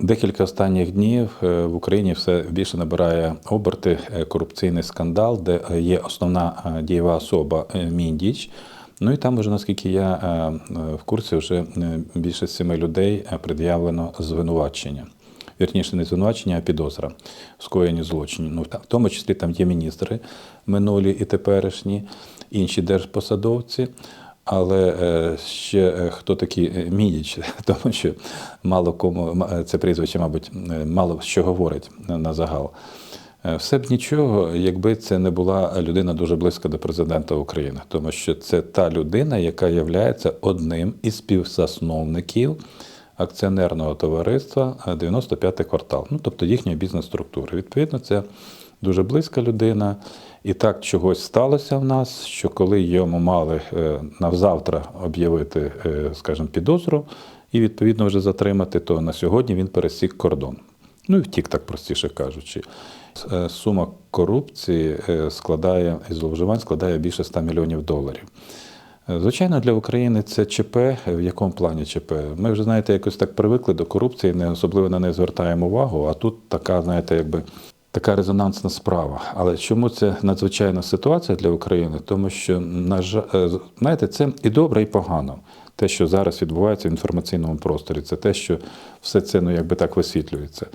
Декілька останніх днів е, в Україні все більше набирає оберти е, корупційний скандал, де е, є основна дієва особа Міндіч. Ну і там вже, наскільки я в курсі, вже більше семи людей пред'явлено звинувачення. Вірніше, не звинувачення, а підозра в скоєнні злочинів. Ну, в тому числі там є міністри минулі і теперішні, інші держпосадовці. Але е, ще е, хто такий е, Мідіч, тому що мало кому це прізвище, мабуть, мало що говорить на, загал. Все б нічого, якби це не була людина дуже близька до президента України, тому що це та людина, яка є одним із співзасновників акціонерного товариства е, 95-й квартал, ну тобто їхньої бізнес-структури. Відповідно, це дуже близька людина. І так чогось сталося в нас, що коли йому мали е, навзавтра об'явити, е, скажімо, підозру і відповідно вже затримати, то на сьогодні він пересік кордон. Ну і втік, так простіше кажучи. Е, Сума корупції складає і зловживань складає більше 100 мільйонів доларів. Звичайно, для України це ЧП. В якому плані ЧП? Ми вже знаєте, якось так привикли до корупції, не особливо на неї звертаємо увагу. А тут така, знаєте, якби така резонансна справа. Але чому це надзвичайна ситуація для України? Тому що, на е, знаєте, це і добре, і погано. Те, що зараз відбувається в інформаційному просторі, це те, що все це ну якби так висвітлюється.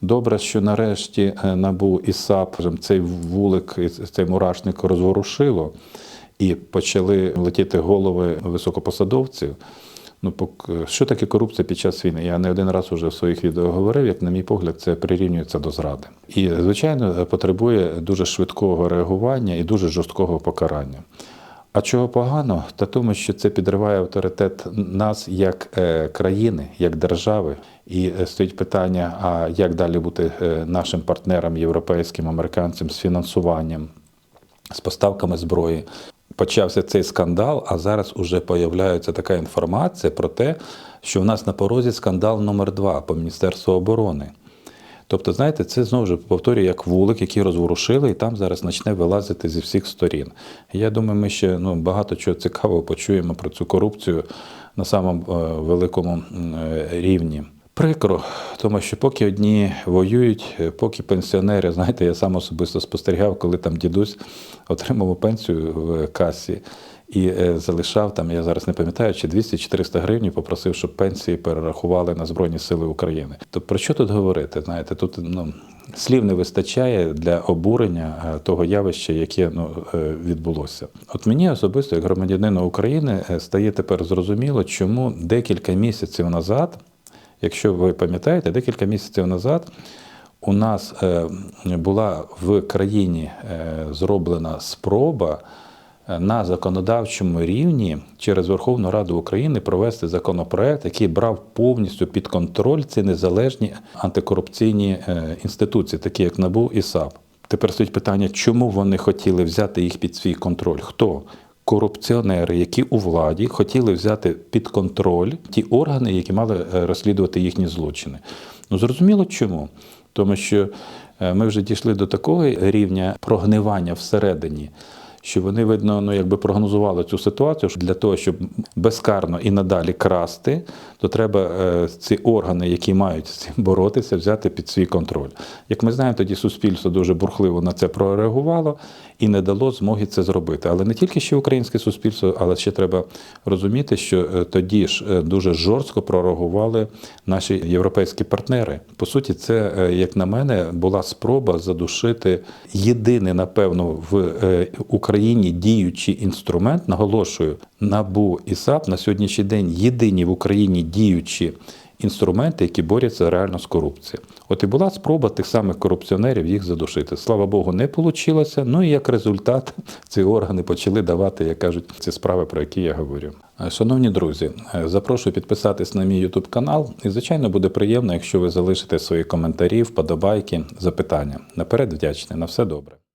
Добре, що нарешті е, набу і САП цей вулик, цей мурашник розворушило і почали летіти голови високопосадовців. Ну, що таке корупція під час війни? Я не один раз уже в своїх відео говорив, як, на мій погляд, це прирівнюється до зради. І, звичайно, потребує дуже швидкого реагування і дуже жорсткого покарання. А чого погано? Та тому, що це підриває авторитет нас як е, країни, як держави. І е, стоїть питання: а як далі бути е, нашим партнерам, європейським, американцям з фінансуванням, з поставками зброї. Почався цей скандал, а зараз уже появляється така інформація про те, що в нас на порозі скандал номер два по Міністерству оборони. Тобто, знаєте, це знову ж повторюю, як вулик, який розворушили, і там зараз почне вилазити зі всіх сторін. Я думаю, ми ще ну, багато чого цікавого почуємо про цю корупцію на самому е, великому е, рівні. Прикро, тому що поки одні воюють, поки пенсіонери, знаєте, я сам особисто спостерігав, коли там дідусь отримав пенсію в касі і е, залишав там, я зараз не пам'ятаю, чи 200-400 гривень, попросив, щоб пенсії перерахували на Збройні Сили України. То про що тут говорити? Знаєте, тут ну, слів не вистачає для обурення е, того явища, яке ну, е, відбулося. От мені особисто, як громадянину України, стає тепер зрозуміло, чому декілька місяців назад. Якщо ви пам'ятаєте, декілька місяців назад у нас е, була в країні е, зроблена спроба е, на законодавчому рівні через Верховну Раду України провести законопроект, який брав повністю під контроль ці незалежні антикорупційні інституції, такі як НАБУ і САП. Тепер стоїть питання, чому вони хотіли взяти їх під свій контроль? Хто? Корупціонери, які у владі хотіли взяти під контроль ті органи, які мали е, розслідувати їхні злочини. Ну зрозуміло чому? Тому що е, ми вже дійшли до такого рівня прогнивання всередині, що вони, видно, ну якби прогнозували цю ситуацію, що для того, щоб безкарно і надалі красти, то треба е, ці органи, які мають з цим боротися, взяти під свій контроль. Як ми знаємо, тоді суспільство дуже бурхливо на це прореагувало і не дало змоги це зробити. Але не тільки ще українське суспільство, але ще треба розуміти, що е, тоді ж е, дуже жорстко прореагували наші європейські партнери. По суті, це, як на мене, була спроба задушити єдиний, напевно, в е, Україні діючий інструмент, наголошую, НАБУ і САП на сьогоднішній день єдині в Україні діючі інструменти, які борються реально з корупцією. От і була спроба тих самих корупціонерів їх задушити. Слава Богу, не вийшло. Ну і як результат ці органи почали давати, як кажуть, ці справи, про які я говорю. Е, Шановні друзі, е, запрошую підписатись на мій YouTube канал. І, звичайно, буде приємно, якщо ви залишите свої коментарі, вподобайки, запитання. Наперед вдячний. На все добре.